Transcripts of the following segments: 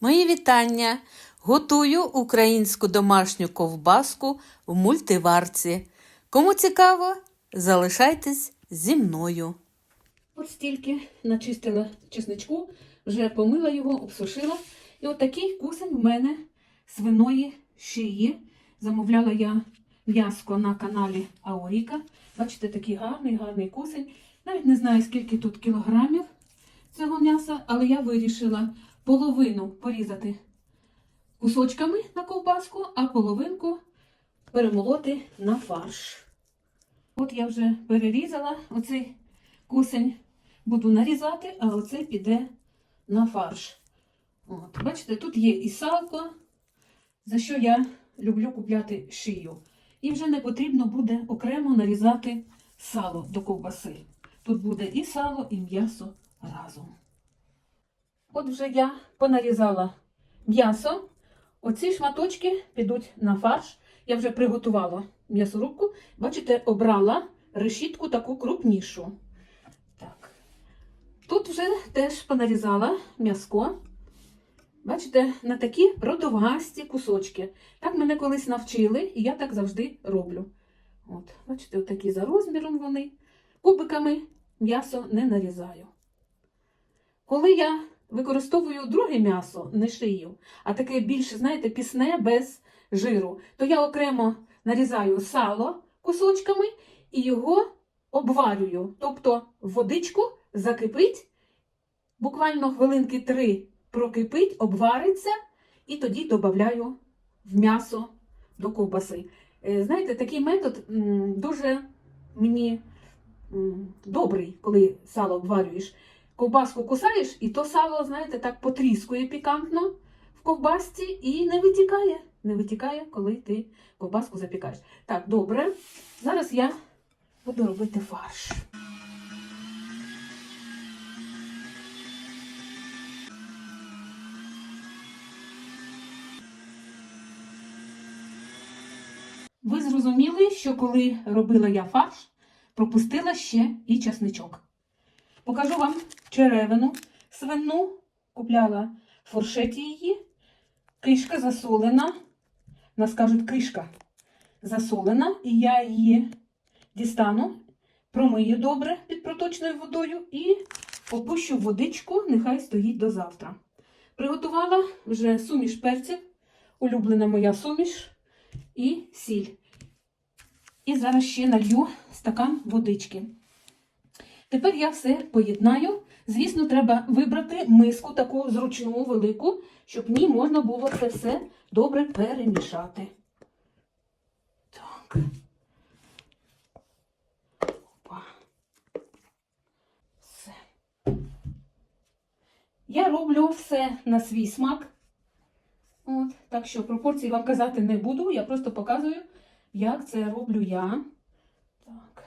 Мої вітання! Готую українську домашню ковбаску в мультиварці. Кому цікаво, залишайтесь зі мною. От стільки начистила чесничку, вже помила його, обсушила. І от такий кусень в мене свиної шиї. Замовляла я м'яско на каналі Аоріка. Бачите, такий гарний, гарний кусень. Навіть не знаю, скільки тут кілограмів цього м'яса, але я вирішила половину порізати кусочками на ковбаску, а половинку перемолоти на фарш. От я вже перерізала оцей кусень буду нарізати, а оце піде на фарш. От, бачите, тут є і салко, за що я люблю купляти шию. І вже не потрібно буде окремо нарізати сало до ковбаси. Тут буде і сало, і м'ясо разом. От вже я понарізала м'ясо. Оці шматочки підуть на фарш. Я вже приготувала м'ясорубку. Бачите, обрала решітку таку крупнішу. Так. Тут вже теж понарізала м'яско. Бачите, на такі продовгасті кусочки. Так мене колись навчили, і я так завжди роблю. От, бачите, отакі за розміром вони. Кубиками м'ясо не нарізаю. Коли я використовую друге м'ясо, не шию, а таке більше, знаєте, пісне без жиру, то я окремо нарізаю сало кусочками і його обварюю. Тобто водичку закипить, буквально хвилинки три прокипить, обвариться, і тоді додаю в м'ясо до ковбаси. Е, Знаєте, такий метод дуже мені добрий, коли сало обварюєш. Ковбаску кусаєш, і то сало, знаєте, так потріскує пікантно в ковбасці і не витікає. Не витікає, коли ти ковбаску запікаєш. Так, добре. Зараз я буду робити фарш. Ви зрозуміли, що коли робила я фарш, пропустила ще і часничок. Покажу вам черевину свину, купляла в форшеті її. Кишка засолена. Нас кажуть, кишка засолена, і я її дістану, промию добре під проточною водою і опущу водичку, нехай стоїть до завтра. Приготувала вже суміш перців, улюблена моя суміш і сіль. І зараз ще налью стакан водички. Тепер я все поєднаю. Звісно, треба вибрати миску таку зручну, велику, щоб в ній можна було це все добре перемішати. Так. Опа. Все. Я роблю все на свій смак. От, так що пропорції вам казати не буду, я просто показую, як це роблю я. Так.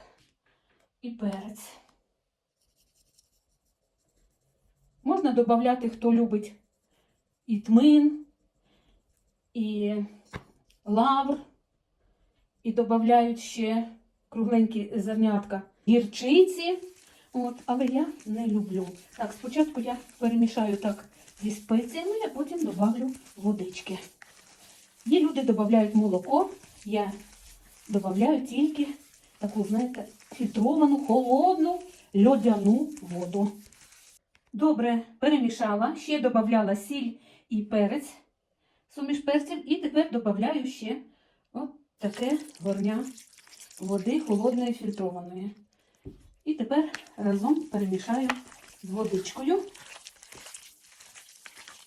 І перець. Можна додати, хто любить і тмин, і лавр, і додають ще кругленькі зернятка гірчиці. От, але я не люблю. Так, спочатку я перемішаю так зі спеціями, а потім додавлю водички. Є люди додають молоко, я додаю тільки таку, знаєте, фільтровану, холодну льодяну воду. Добре перемішала, ще додавала сіль і перець, суміш перців, і тепер додаю ще от таке горня води холодної фільтрованої. І тепер разом перемішаю з водичкою.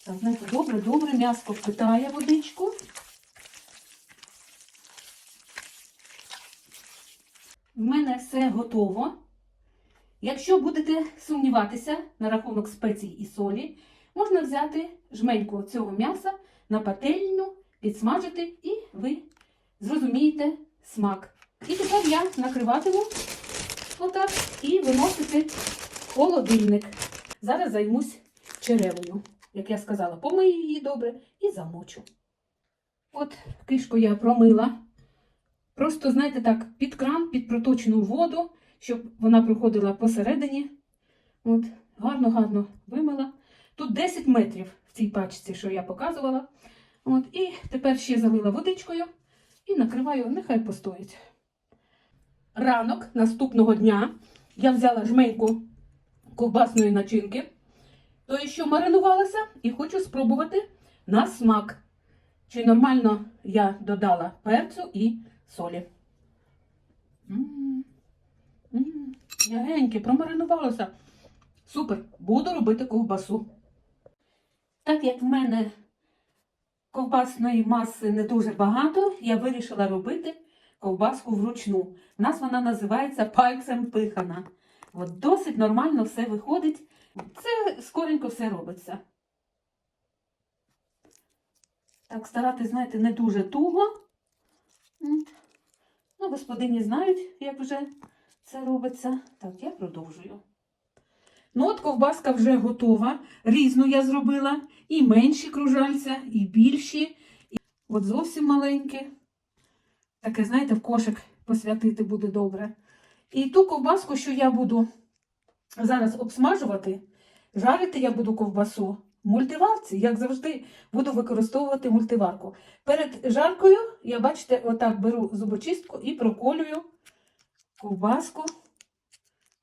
Знаєте, добре, добре, м'яско впитає водичку. В мене все готово. Якщо будете сумніватися на рахунок спецій і солі, можна взяти жменьку цього м'яса на пательню, підсмажити, і ви зрозумієте смак. І тепер я накриватиму отак і виносити в холодильник. Зараз займусь черевою. Як я сказала, помию її добре і замочу. От кишку я промила. Просто, знаєте, так, під кран, під проточну воду, щоб вона проходила посередині. От, гарно-гарно вимила. Тут 10 метрів в цій пачці, що я показувала. От, і тепер ще залила водичкою і накриваю, нехай постоїть. Ранок наступного дня я взяла жменьку ковбасної начинки, тої, що маринувалася, і хочу спробувати на смак. Чи нормально я додала перцю і солі. М, м, М'ягеньке, промаринувалося. Супер, буду робити ковбасу. Так як в мене ковбасної маси не дуже багато, я вирішила робити ковбаску вручну. У нас вона називається пальцем пихана. От досить нормально все виходить. Це скоренько все робиться. Так, старатись, знаєте, не дуже туго. Ну, господині знають, як вже це робиться. Так, я продовжую. Ну, от ковбаска вже готова. Різну я зробила. І менші кружальця, і більші. І от зовсім маленькі. Таке, знаєте, в кошик посвятити буде добре. І ту ковбаску, що я буду зараз обсмажувати, жарити я буду ковбасу в мультиварці, як завжди, буду використовувати мультиварку. Перед жаркою я, бачите, отак беру зубочистку і проколюю ковбаску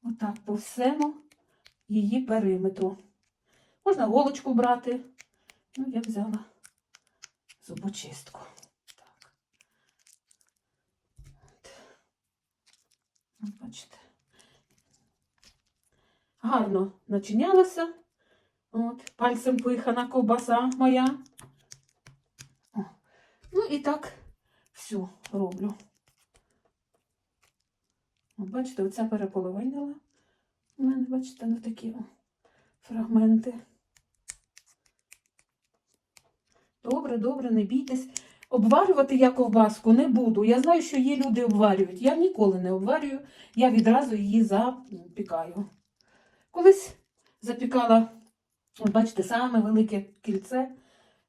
отак по всьому її периметру. Можна голочку брати. Ну, я взяла зубочистку. Так. От, бачите. Гарно начинялася. От, пальцем пихана ковбаса моя. О. Ну і так всю роблю. Бачите, оця переполовинила. У мене, бачите, на такі фрагменти. Добре, добре, не бійтесь. Обварювати я ковбаску не буду. Я знаю, що є люди обварюють. Я ніколи не обварюю, я відразу її запікаю. Колись запікала, бачите, саме велике кільце.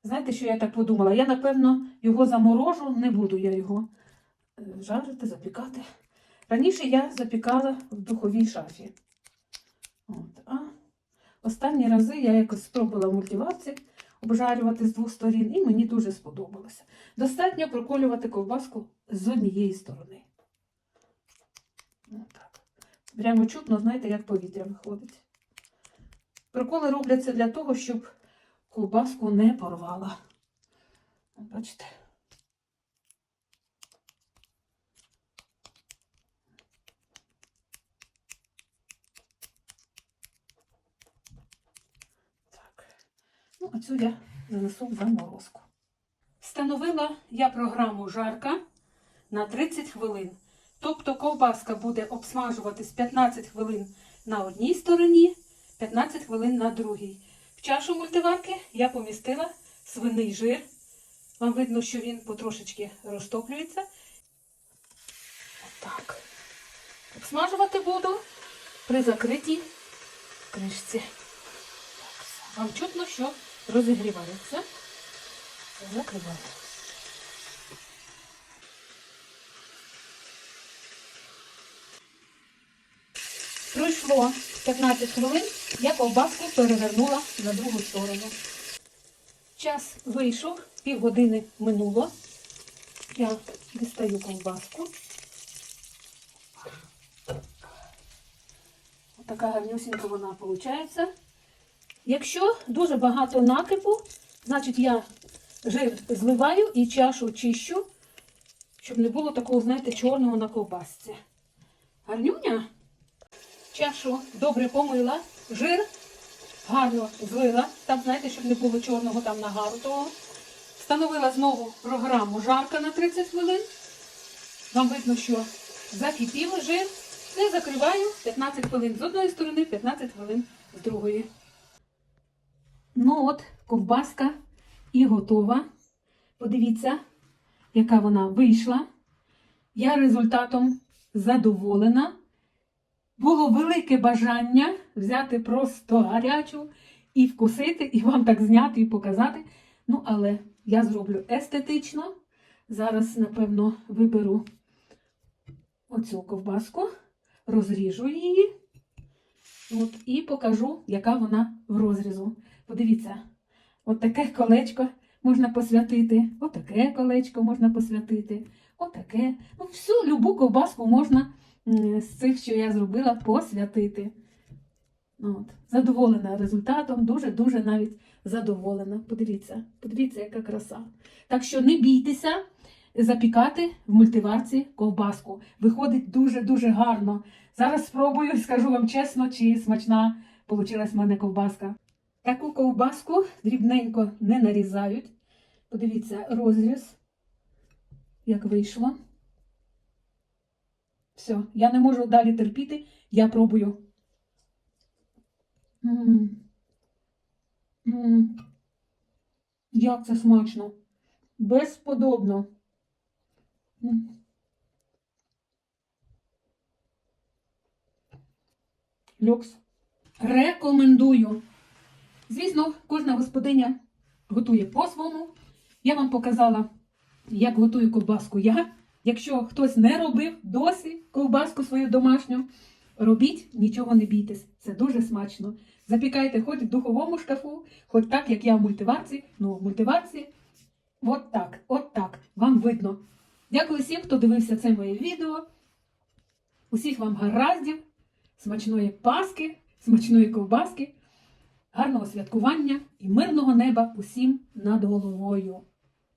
Знаєте, що я так подумала? Я, напевно, його заморожу, не буду я його е, жарити, запікати. Раніше я запікала в духовій шафі. От. А останні рази я якось спробувала в мультиварці обжарювати з двох сторін, і мені дуже сподобалося. Достатньо проколювати ковбаску з однієї сторони. Отак. Прямо чутно, знаєте, як повітря виходить. Проколи робляться для того, щоб ковбаску не порвала. Бачите? Так. Ну, а цю я занесу в заморозку. Встановила я програму жарка на 30 хвилин. Тобто ковбаска буде обсмажуватись 15 хвилин на одній стороні, 15 хвилин на другій. В чашу мультиварки я помістила свиний жир. Вам видно, що він потрошечки розтоплюється. Отак. Обсмажувати буду при закритій кришці. Вам чутно, що розігрівається. Закриваю. Пройшло 15 хвилин, я ковбаску перевернула на другу сторону. Час вийшов, півгодини минуло. Я дістаю ковбаску. Така гарнюсінька вона виходить. Якщо дуже багато накипу, значить я жир зливаю і чашу чищу, щоб не було такого, знаєте, чорного на ковбасці. Гарнюня. Чашу добре помила, жир гарно злила, там, знаєте, щоб не було чорного там нагару того. Встановила знову програму жарка на 30 хвилин. Вам видно, що закипів жир. І закриваю 15 хвилин з одної сторони, 15 хвилин з другої. Ну от, ковбаска і готова. Подивіться, яка вона вийшла. Я результатом задоволена. Було велике бажання взяти просто гарячу і вкусити, і вам так зняти і показати. Ну, але я зроблю естетично. Зараз, напевно, виберу оцю ковбаску, розріжу її. От, і покажу, яка вона в розрізу. Подивіться, от таке колечко можна посвятити, отаке колечко можна посвятити, отаке. Ну, всю любу ковбаску можна з цих, що я зробила, посвятити. Ну, От. Задоволена результатом, дуже-дуже навіть задоволена. Подивіться, подивіться, яка краса. Так що не бійтеся запікати в мультиварці ковбаску. Виходить дуже-дуже гарно. Зараз спробую скажу вам чесно, чи смачна вийшла в мене ковбаска. Таку ковбаску дрібненько не нарізають. Подивіться, розріз, як вийшло. Все, я не можу далі терпіти, я пробую. М. М. Як це смачно. Безподобно. М. Люкс. Рекомендую. Звісно, кожна господиня готує по-своєму. Я вам показала, як готую ковбаску я. Якщо хтось не робив досі ковбаску свою домашню, робіть, нічого не бійтесь. Це дуже смачно. Запікайте хоч в духовому шкафу, хоч так, як я в мультиварці. Ну, в мультиварці. От так, от так. Вам видно. Дякую всім, хто дивився це моє відео. Усіх вам гараздів, смачної паски, смачної ковбаски, гарного святкування і мирного неба усім над головою.